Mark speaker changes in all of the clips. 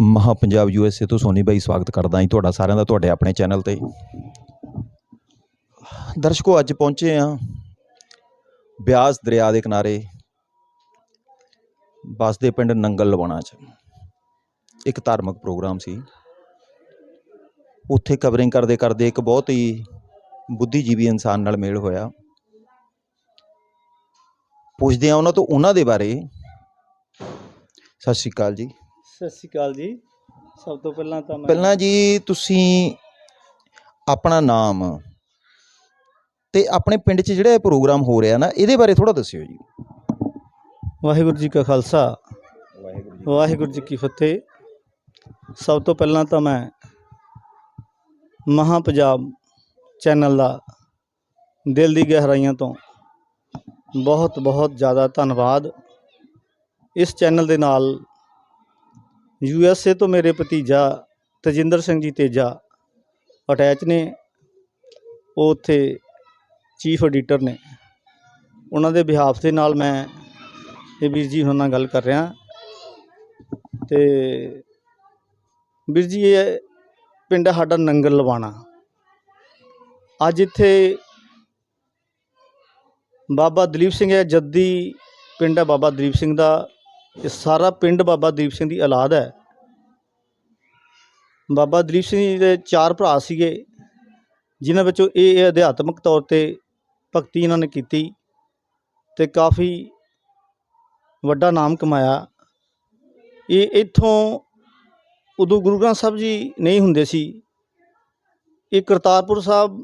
Speaker 1: ਮਹਾ ਪੰਜਾਬ ਯੂਐਸਏ ਤੋਂ ਸੋਨੀ ਬਾਈ ਸਵਾਗਤ ਕਰਦਾ ਹਾਂ ਤੁਹਾਡਾ ਸਾਰਿਆਂ ਦਾ ਤੁਹਾਡੇ ਆਪਣੇ ਚੈਨਲ ਤੇ। ਦਰਸ਼ਕੋ, ਅੱਜ ਪਹੁੰਚੇ ਆ ਬਿਆਸ ਦਰਿਆ ਦੇ ਕਿਨਾਰੇ ਬਸਦੇ ਪਿੰਡ ਨੰਗਲ ਲਵਾਣਾ ਚ। ਇੱਕ ਧਾਰਮਿਕ ਪ੍ਰੋਗਰਾਮ ਸੀ। ਉੱਥੇ ਕਵਰਿੰਗ ਕਰਦੇ ਕਰਦੇ ਇੱਕ ਬਹੁਤ ਹੀ ਬੁੱਧੀਜੀਵੀ ਇਨਸਾਨ ਨਾਲ ਮੇਲ ਹੋਇਆ। ਪੁੱਛਦੇ ਆ ਉਹਨਾਂ ਤੋਂ ਉਹਨਾਂ ਦੇ ਬਾਰੇ। ਸਤਿ ਸ਼੍ਰੀ ਅਕਾਲ ਜੀ।
Speaker 2: ਸਤਿ ਸ਼੍ਰੀ ਅਕਾਲ ਜੀ। ਸਭ ਤੋਂ ਪਹਿਲਾਂ ਤਾਂ ਮੈਂ
Speaker 1: ਪਹਿਲਾਂ ਜੀ ਤੁਸੀਂ ਆਪਣਾ ਨਾਮ ਤੇ ਆਪਣੇ ਪਿੰਡ 'ਚ ਜਿਹੜਾ ਇਹ ਪ੍ਰੋਗਰਾਮ ਹੋ ਰਿਹਾ ਨਾ ਇਹਦੇ ਬਾਰੇ ਥੋੜਾ ਦੱਸਿਓ ਜੀ।
Speaker 2: ਵਾਹਿਗੁਰੂ ਜੀ ਕਾ ਖਾਲਸਾ। ਵਾਹਿਗੁਰੂ ਜੀ ਕੀ ਫਤਿਹ। ਸਭ ਤੋਂ ਪਹਿਲਾਂ ਤਾਂ ਮੈਂ ਮਹਾ ਪੰਜਾਬ ਚੈਨਲ ਦਾ ਦਿਲ ਦੀ ਗਹਿਰਾਈਆਂ ਤੋਂ ਬਹੁਤ ਬਹੁਤ ਜ਼ਿਆਦਾ ਧੰਨਵਾਦ। ਇਸ ਚੈਨਲ ਦੇ ਨਾਲ ਯੂ ਐਸ ਏ ਤੋਂ ਮੇਰੇ ਭਤੀਜਾ ਤਜਿੰਦਰ ਸਿੰਘ ਜੀ ਤੇਜਾ ਅਟੈਚ ਨੇ। ਉਹ ਉੱਥੇ ਚੀਫ ਐਡੀਟਰ ਨੇ। ਉਹਨਾਂ ਦੇ ਬਿਹਾਫ ਦੇ ਨਾਲ ਮੈਂ ਇਹ ਵੀਰ ਜੀ ਉਹਨਾਂ ਨਾਲ ਗੱਲ ਕਰ ਰਿਹਾ। ਤੇ ਵੀਰ ਜੀ, ਇਹ ਪਿੰਡ ਸਾਡਾ ਨੰਗਲ ਲਵਾਣਾ। ਅੱਜ ਇੱਥੇ ਬਾਬਾ ਦਲੀਪ ਸਿੰਘ ਹੈ, ਜੱਦੀ ਪਿੰਡ ਹੈ ਬਾਬਾ ਦਲੀਪ ਸਿੰਘ ਦਾ। ਇਹ ਸਾਰਾ ਪਿੰਡ ਬਾਬਾ ਦੀਪ ਸਿੰਘ ਦੀ ਔਲਾਦ ਹੈ। ਬਾਬਾ ਦਲੀਪ ਸਿੰਘ ਜੀ ਦੇ ਚਾਰ ਭਰਾ ਸੀਗੇ, ਜਿਨ੍ਹਾਂ ਵਿੱਚੋਂ ਇਹ ਅਧਿਆਤਮਿਕ ਤੌਰ ਤੇ ਭਗਤੀ ਇਹਨਾਂ ਨੇ ਕੀਤੀ ਤੇ ਕਾਫੀ ਵੱਡਾ ਨਾਮ ਕਮਾਇਆ। ਇਹ ਇੱਥੋਂ ਉਦੋਂ ਗੁਰੂ ਗ੍ਰੰਥ ਸਾਹਿਬ ਜੀ ਨਹੀਂ ਹੁੰਦੇ ਸੀ। ਇਹ ਕਰਤਾਰਪੁਰ ਸਾਹਿਬ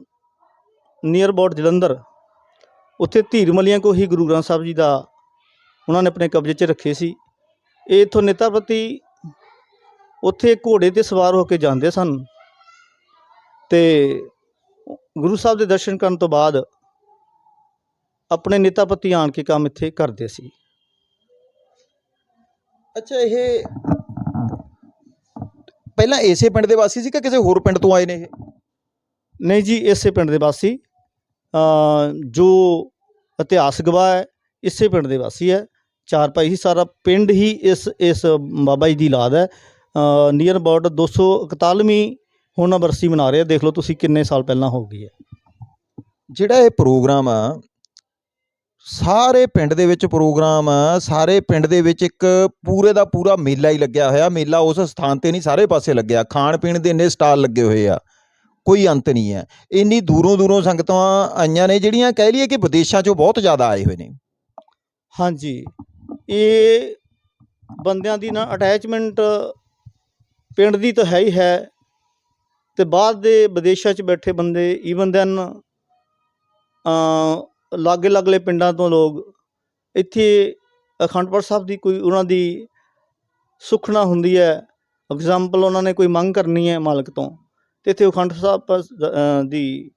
Speaker 2: ਨੀਅਰ ਅਬਾਊਟ ਜਲੰਧਰ, ਉੱਥੇ ਧੀਰ ਮਲੀਆਂ ਕੋ ਹੀ ਗੁਰੂ ਗ੍ਰੰਥ ਸਾਹਿਬ ਜੀ ਦਾ ਉਹਨਾਂ ਨੇ ਆਪਣੇ ਕਬਜ਼ੇ 'ਚ ਰੱਖੇ ਸੀ। ਇਹ ਇੱਥੋਂ ਨੇਤਾਪਤੀ ਉੱਥੇ ਘੋੜੇ ਤੇ ਸਵਾਰ ਹੋ ਕੇ ਜਾਂਦੇ ਸਨ ਤੇ ਗੁਰੂ ਸਾਹਿਬ ਦੇ ਦਰਸ਼ਨ ਕਰਨ ਤੋਂ ਬਾਅਦ ਆਪਣੇ ਨੇਤਾਪਤੀ ਆਣ ਕੇ ਕੰਮ ਇੱਥੇ ਕਰਦੇ ਸੀ।
Speaker 1: ਅੱਛਾ ਇਹ ਪਹਿਲਾਂ ਇਸੇ ਪਿੰਡ ਦੇ ਵਾਸੀ ਸੀ ਕਿ ਕਿਸੇ ਹੋਰ ਪਿੰਡ ਤੋਂ ਆਏ ਨੇ ਇਹ?
Speaker 2: ਨਹੀਂ ਜੀ ਇਸੇ ਪਿੰਡ ਦੇ ਵਾਸੀ। ਜੋ ਇਤਿਹਾਸ ਗਵਾਹ ਹੈ ਇਸੇ ਪਿੰਡ ਦੇ ਵਾਸੀ ਹੈ। ਚਾਰ ਭਾਈ ਸੀ ਸਾਰਾ ਪਿੰਡ ਹੀ ਇਸ ਇਸ ਬਾਬਾ ਜੀ ਦੀ ਔਲਾਦ ਹੈ। ਨੀਅਰ ਅਬਾਊਟ 241ਵੀਂ ਹੁਣ ਬਰਸੀ ਮਨਾ ਰਹੇ ਆ ਦੇਖ ਲਓ ਤੁਸੀਂ ਕਿੰਨੇ ਸਾਲ ਪਹਿਲਾਂ ਹੋ ਗਈ ਹੈ।
Speaker 1: ਜਿਹੜਾ ਇਹ ਪ੍ਰੋਗਰਾਮ ਆ ਸਾਰੇ ਪਿੰਡ ਦੇ ਵਿੱਚ ਪ੍ਰੋਗਰਾਮ ਆ ਸਾਰੇ ਪਿੰਡ ਦੇ ਵਿੱਚ ਇੱਕ ਪੂਰੇ ਦਾ ਪੂਰਾ ਮੇਲਾ ਹੀ ਲੱਗਿਆ ਹੋਇਆ। ਮੇਲਾ ਉਸ ਸਥਾਨ ਤੇ ਨਹੀਂ ਸਾਰੇ ਪਾਸੇ ਲੱਗਿਆ। ਖਾਣ ਪੀਣ ਦੇ ਇੰਨੇ ਸਟਾਲ ਲੱਗੇ ਹੋਏ ਆ। ਕੋਈ ਅੰਤ ਨਹੀਂ ਹੈ। ਇੰਨੀ ਦੂਰੋਂ ਦੂਰੋਂ ਸੰਗਤਾਂ ਆਈਆਂ ਨੇ ਜਿਹੜੀਆਂ ਕਹਿ ਲਈਏ ਕਿ ਵਿਦੇਸ਼ਾਂ 'ਚੋਂ ਬਹੁਤ ਜ਼ਿਆਦਾ ਆਏ ਹੋਏ ਨੇ।
Speaker 2: ਹਾਂਜੀ। ਇਹ ਬੰਦਿਆਂ ਦੀ ਨਾ ਅਟੈਚਮੈਂਟ ਪਿੰਡ ਦੀ ਤਾਂ ਹੈ ਹੀ ਹੈ ਅਤੇ ਬਾਹਰ ਦੇ ਵਿਦੇਸ਼ਾਂ 'ਚ ਬੈਠੇ ਬੰਦੇ ਈਵਨ ਦੈਨ ਲਾਗੇ ਲਾਗਲੇ ਪਿੰਡਾਂ ਤੋਂ ਲੋਕ ਇੱਥੇ ਅਖੰਡ ਪਾਠ ਸਾਹਿਬ ਦੀ ਕੋਈ ਉਹਨਾਂ ਦੀ ਸੁਖਣਾ ਹੁੰਦੀ ਹੈ। ਐਗਜ਼ਾਮਪਲ ਉਹਨਾਂ ਨੇ ਕੋਈ ਮੰਗ ਕਰਨੀ ਹੈ ਮਾਲਕ ਤੋਂ ਤੇ ਇੱਥੇ ਅਖੰਡ ਸਾਹਿਬ ਦੀ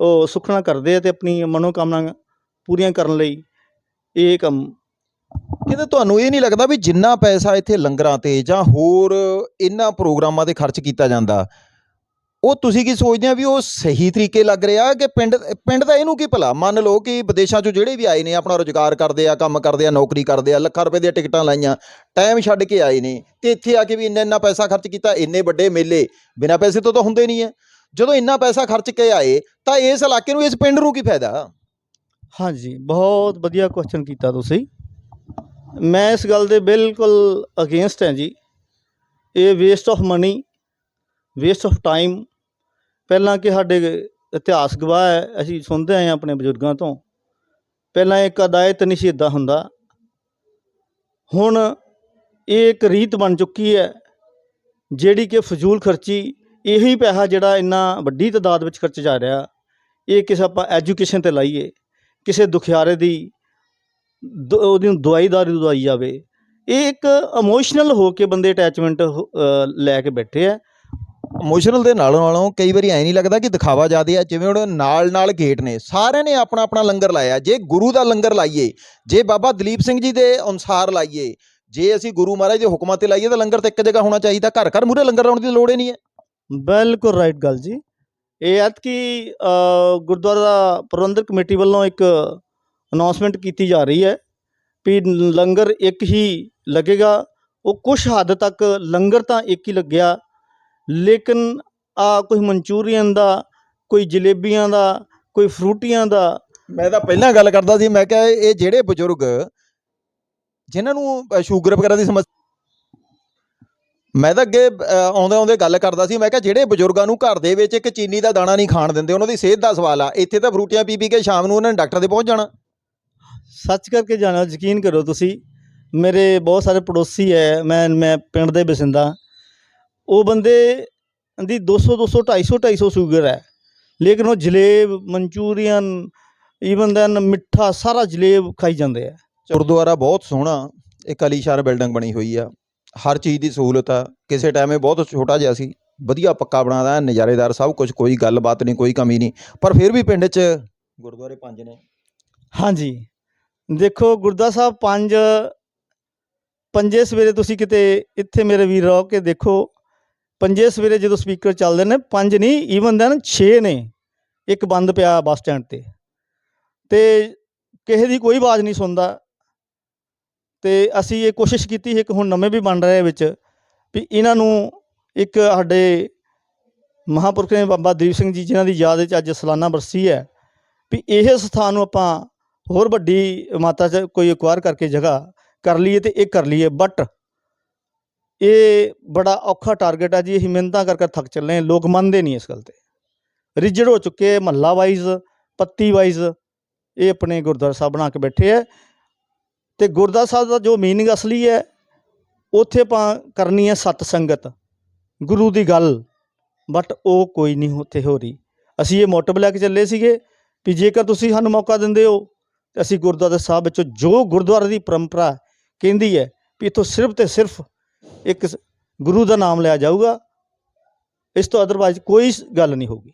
Speaker 2: ਉਹ ਸੁਖਣਾ ਕਰਦੇ ਆ ਤੇ ਆਪਣੀ ਮਨੋਕਾਮਨਾ ਪੂਰੀਆਂ ਕਰਨ ਲਈ ਇਹ ਕੰਮ
Speaker 1: ਕਿਤੇ ਤੁਹਾਨੂੰ ਇਹ ਨਹੀਂ ਲੱਗਦਾ ਵੀ ਜਿੰਨਾ ਪੈਸਾ ਇੱਥੇ ਲੰਗਰਾਂ ਤੇ ਜਾਂ ਹੋਰ ਇਹਨਾਂ ਪ੍ਰੋਗਰਾਮਾਂ ਤੇ ਖਰਚ ਕੀਤਾ ਜਾਂਦਾ, ਉਹ ਤੁਸੀਂ ਕੀ ਸੋਚਦੇ ਆ ਵੀ ਉਹ ਸਹੀ ਤਰੀਕੇ ਲੱਗ ਰਿਹਾ ਕਿ ਪਿੰਡ ਪਿੰਡ ਦਾ ਇਹਨੂੰ ਕੀ ਭਲਾ? ਮੰਨ ਲਓ ਕਿ ਵਿਦੇਸ਼ਾਂ 'ਚੋਂ ਜਿਹੜੇ ਵੀ ਆਏ ਨੇ, ਆਪਣਾ ਰੋਜ਼ਗਾਰ ਕਰਦੇ ਆ, ਕੰਮ ਕਰਦੇ ਆ, ਨੌਕਰੀ ਕਰਦੇ ਆ, ਲੱਖਾਂ ਰੁਪਏ ਦੀਆਂ ਟਿਕਟਾਂ ਲਾਈਆਂ, ਟਾਈਮ ਛੱਡ ਕੇ ਆਏ ਨੇ, ਤੇ ਇੱਥੇ ਆ ਕੇ ਵੀ ਇੰਨਾ ਇੰਨਾ ਪੈਸਾ ਖਰਚ ਕੀਤਾ, ਇੰਨੇ ਵੱਡੇ ਮੇਲੇ, ਬਿਨਾਂ ਪੈਸੇ ਤੋਂ ਤਾਂ ਹੁੰਦੇ ਨਹੀਂ ਹੈ। ਜਦੋਂ ਇੰਨਾ ਪੈਸਾ ਖਰਚ ਕੇ ਆਏ, ਤਾਂ ਇਸ ਇਲਾਕੇ ਨੂੰ ਇਸ ਪਿੰਡ ਨੂੰ ਕੀ ਫਾਇਦਾ?
Speaker 2: ਹਾਂਜੀ, ਬਹੁਤ ਵਧੀਆ ਕੁਐਸਚਨ ਕੀਤਾ ਤੁਸੀਂ। ਮੈਂ ਇਸ ਗੱਲ ਦੇ ਬਿਲਕੁਲ ਅਗੇਂਸਟ ਹਾਂ ਜੀ। ਇਹ waste of money waste of time ਪਹਿਲਾਂ ਕਿ ਸਾਡੇ ਇਤਿਹਾਸ ਗਵਾਹ ਹੈ, ਅਸੀਂ ਸੁਣਦੇ ਆਏ ਹਾਂ ਆਪਣੇ ਬਜ਼ੁਰਗਾਂ ਤੋਂ। ਪਹਿਲਾਂ ਇੱਕ ਅਦਾਇਤ ਨਹੀਂ ਹੁੰਦਾ। ਹੁਣ ਇਹ ਇੱਕ ਰੀਤ ਬਣ ਚੁੱਕੀ ਹੈ, ਜਿਹੜੀ ਕਿ ਫਜ਼ੂਲ ਖਰਚੀ, ਇਹੀ ਪੈਸਾ ਜਿਹੜਾ ਇੰਨਾ ਵੱਡੀ ਤਾਦਾਦ ਵਿੱਚ ਖਰਚ ਜਾ ਰਿਹਾ। ਇਹ ਕਿਸੇ ਆਪਾਂ ਐਜੂਕੇਸ਼ਨ ਤੇ ਲਾਈਏ, ਕਿਸੇ ਦੁਖਿਆਰੇ ਦੀ ਦ- ਉਹਦੀ ਦਵਾਈ ਦਾਰੂ ਦਵਾਈ ਜਾਵੇ। ਇਹ ਇੱਕ ਇਮੋਸ਼ਨਲ ਹੋ ਕੇ ਬੰਦੇ ਅਟੈਚਮੈਂਟ ਲੈ ਕੇ ਬੈਠੇ ਆ।
Speaker 1: ਇਮੋਸ਼ਨਲ ਦੇ ਨਾਲੋਂ ਨਾਲੋਂ ਕਈ ਵਾਰੀ ਐ ਨਹੀਂ ਲੱਗਦਾ ਕਿ ਦਿਖਾਵਾ ਜ਼ਿਆਦੇ ਆ ਜਿਵੇਂ ਹੁਣ ਨਾਲ ਨਾਲ ਗੇਟ ਨੇ। ਸਾਰਿਆਂ ਨੇ ਆਪਣਾ ਆਪਣਾ ਲੰਗਰ ਲਾਇਆ। ਜੇ ਗੁਰੂ ਦਾ ਲੰਗਰ ਲਾਈਏ ਜੇ ਬਾਬਾ ਦਲੀਪ ਸਿੰਘ ਜੀ ਦੇ ਅਨੁਸਾਰ ਲਾਈਏ ਜੇ ਅਸੀਂ ਗੁਰੂ ਮਹਾਰਾਜ ਦੇ ਹੁਕਮਾਂ ਤੇ ਲਾਈਏ ਤਾਂ ਲੰਗਰ ਤਾਂ ਇੱਕ ਜਗ੍ਹਾ ਹੋਣਾ ਚਾਹੀਦਾ। ਘਰ ਘਰ ਮੂਰੇ ਲੰਗਰ ਲਾਉਣ ਦੀ ਲੋੜ ਹੀ ਨਹੀਂ ਹੈ।
Speaker 2: ਬਿਲਕੁਲ ਰਾਈਟ ਗੱਲ ਜੀ। ਇਹ ਐਤਕੀ ਅ, ਗੁਰਦੁਆਰਾ ਪ੍ਰਬੰਧਕ ਕਮੇਟੀ ਵੱਲੋਂ ਇੱਕ ਅਨਾਉਂਸਮੈਂਟ ਕੀਤੀ ਜਾ ਰਹੀ ਹੈ ਵੀ ਲੰਗਰ ਇੱਕ ਹੀ ਲੱਗੇਗਾ, ਉਹ ਕੁਝ ਹੱਦ ਤੱਕ ਲੰਗਰ ਤਾਂ ਇੱਕ ਹੀ ਲੱਗਿਆ, ਲੇਕਿਨ ਆ ਕੋਈ ਮਨਚੂਰੀਅਨ ਦਾ, ਕੋਈ ਜਲੇਬੀਆਂ ਦਾ, ਕੋਈ ਫਰੂਟੀਆਂ ਦਾ।
Speaker 1: ਮੈਂ ਤਾਂ ਪਹਿਲਾਂ ਗੱਲ ਕਰਦਾ ਸੀ, ਮੈਂ ਕਿਹਾ ਇਹ ਜਿਹੜੇ ਬਜ਼ੁਰਗ ਜਿਨ੍ਹਾਂ ਨੂੰ ਸ਼ੂਗਰ ਵਗੈਰਾ ਦੀ ਸਮੱਸਿਆ ਮੈਂ ਤਾਂ ਅੱਗੇ ਆਉਂਦੇ ਆਉਂਦੇ ਗੱਲ ਕਰਦਾ ਸੀ, ਮੈਂ ਕਿਹਾ ਜਿਹੜੇ ਬਜ਼ੁਰਗਾਂ ਨੂੰ ਘਰ ਦੇ ਵਿੱਚ ਇੱਕ ਚੀਨੀ ਦਾ ਦਾਣਾ ਨਹੀਂ ਖਾਣ ਦਿੰਦੇ, ਉਹਨਾਂ ਦੀ ਸਿਹਤ ਦਾ ਸਵਾਲ ਆ, ਇੱਥੇ ਤਾਂ ਫਰੂਟੀਆਂ ਪੀ ਪੀ ਕੇ ਸ਼ਾਮ ਨੂੰ ਉਹਨਾਂ ਨੇ ਡਾਕਟਰ ਦੇ ਪਹੁੰਚ ਜਾਣਾ।
Speaker 2: ਸੱਚ ਕਰਕੇ ਜਾਣਾ ਯਕੀਨ ਕਰੋ ਤੁਸੀਂ ਮੇਰੇ ਬਹੁਤ ਸਾਰੇ ਪੜੋਸੀ ਹੈ ਮੈਂ ਮੈਂ ਪਿੰਡ ਦੇ ਵਸਿੰਦਾ ਉਹ ਬੰਦੇ ਦੀ 200 200 250 250 ਸ਼ੂਗਰ ਹੈ। ਲੇਕਿਨ ਉਹ ਜਲੇਬ ਮਨਚੂਰੀਅਨ ਈਵਨ ਦੈਨ ਮਿੱਠਾ ਸਾਰਾ ਜਲੇਬ ਖਾਈ ਜਾਂਦੇ ਆ।
Speaker 1: ਗੁਰਦੁਆਰਾ ਬਹੁਤ ਸੋਹਣਾ ਇੱਕ ਅਲੀਸ਼ਾਨ ਬਿਲਡਿੰਗ ਬਣੀ ਹੋਈ ਆ। ਹਰ ਚੀਜ਼ ਦੀ ਸਹੂਲਤ ਆ। ਕਿਸੇ ਟਾਈਮ ਇਹ ਬਹੁਤ ਛੋਟਾ ਜਿਹਾ ਸੀ। ਵਧੀਆ ਪੱਕਾ ਬਣਾਦਾ ਨਜ਼ਾਰੇਦਾਰ ਸਭ ਕੁਝ ਕੋਈ ਗੱਲਬਾਤ ਨਹੀਂ ਕੋਈ ਕਮੀ ਨਹੀਂ। ਪਰ ਫਿਰ ਵੀ ਪਿੰਡ 'ਚ ਗੁਰਦੁਆਰੇ ਪੰਜ ਨੇ।
Speaker 2: ਹਾਂਜੀ। ਦੇਖੋ ਗੁਰਦਾ ਸਾਹਿਬ, ਪੰਜ, ਪੰਜੇ ਸਵੇਰੇ ਤੁਸੀਂ ਕਿਤੇ ਇੱਥੇ ਮੇਰੇ ਵੀਰ ਰਹੋ ਕੇ ਦੇਖੋ, ਪੰਜੇ ਸਵੇਰੇ ਜਦੋਂ ਸਪੀਕਰ ਚੱਲਦੇ ਨੇ, ਪੰਜ ਨਹੀਂ ਈਵਨ ਦੈਨ 6 ਨੇ, ਇੱਕ ਬੰਦ ਪਿਆ ਬੱਸ ਸਟੈਂਡ ਤੇ। ਤੇ ਕਿਸੇ ਦੀ ਕੋਈ ਆਵਾਜ਼ ਨਹੀਂ ਸੁਣਦਾ। ਤੇ ਅਸੀਂ ਇਹ ਕੋਸ਼ਿਸ਼ ਕੀਤੀ ਇੱਕ ਹੁਣ ਨਵੇਂ ਵੀ ਬਣ ਰਹੇ ਵਿੱਚ, ਵੀ ਇਹਨਾਂ ਨੂੰ ਇੱਕ ਸਾਡੇ ਮਹਾਂਪੁਰਖ ਨੇ ਬਾਬਾ ਦੀਪ ਸਿੰਘ ਜੀ, ਜਿਨ੍ਹਾਂ ਦੀ ਯਾਦ ਵਿੱਚ ਅੱਜ ਸਾਲਾਨਾ ਬਰਸੀ ਹੈ, ਵੀ ਇਹ ਸਥਾਨ ਨੂੰ ਆਪਾਂ ਹੋਰ ਵੱਡੀ ਮਾਤਾ ਚ ਕੋਈ ਐਕਵਾਇਰ ਕਰਕੇ ਜਗ੍ਹਾ ਕਰ ਲਈਏ ਤੇ ਇਹ ਕਰ ਲਈਏ ਬਟ ਇਹ ਬੜਾ ਔਖਾ ਟਾਰਗੇਟ ਆ ਜੀ ਅਸੀਂ ਮਿਹਨਤਾਂ ਕਰ ਕਰ ਥੱਕ ਚੱਲੇ ਲੋਕ ਮੰਨਦੇ ਨਹੀਂ ਇਸ ਗੱਲ ਤੇ। ਰਿਜੜ ਹੋ ਚੁੱਕੇ ਮਹੱਲਾ ਵਾਈਜ਼ ਪੱਤੀ ਵਾਈਜ਼ ਇਹ ਆਪਣੇ ਗੁਰਦੁਆਰਾ ਸਾਹਿਬ ਬਣਾ ਕੇ ਬੈਠੇ ਆ। ਤੇ ਗੁਰਦੁਆਰਾ ਸਾਹਿਬ ਦਾ ਜੋ ਮੀਨਿੰਗ ਅਸਲੀ ਹੈ, ਉੱਥੇ ਆਪਾਂ ਕਰਨੀ ਹੈ ਸਤ ਸੰਗਤ, ਗੁਰੂ ਦੀ ਗੱਲ ਬਟ ਉਹ ਕੋਈ ਨਹੀਂ ਉੱਥੇ ਹੋ ਰਹੀ। ਅਸੀਂ ਇਹ ਮੋਟਿਵ ਲੈ ਕੇ ਚੱਲੇ ਸੀਗੇ ਵੀ ਜੇਕਰ ਤੁਸੀਂ ਸਾਨੂੰ ਮੌਕਾ ਦਿੰਦੇ ਹੋ ਤੇ ਅਸੀਂ ਗੁਰਦੁਆਰਾ ਸਾਹਿਬ ਵਿੱਚੋਂ ਜੋ ਗੁਰਦੁਆਰੇ ਦੀ ਪਰੰਪਰਾ ਕਹਿੰਦੀ ਹੈ ਵੀ ਇੱਥੋਂ ਸਿਰਫ ਤੇ ਸਿਰਫ ਇੱਕ ਗੁਰੂ ਦਾ ਨਾਮ ਲਿਆ ਜਾਊਗਾ, ਇਸ ਤੋਂ ਅਦਰਵਾਈਜ਼ ਕੋਈ ਗੱਲ ਨਹੀਂ ਹੋਊਗੀ।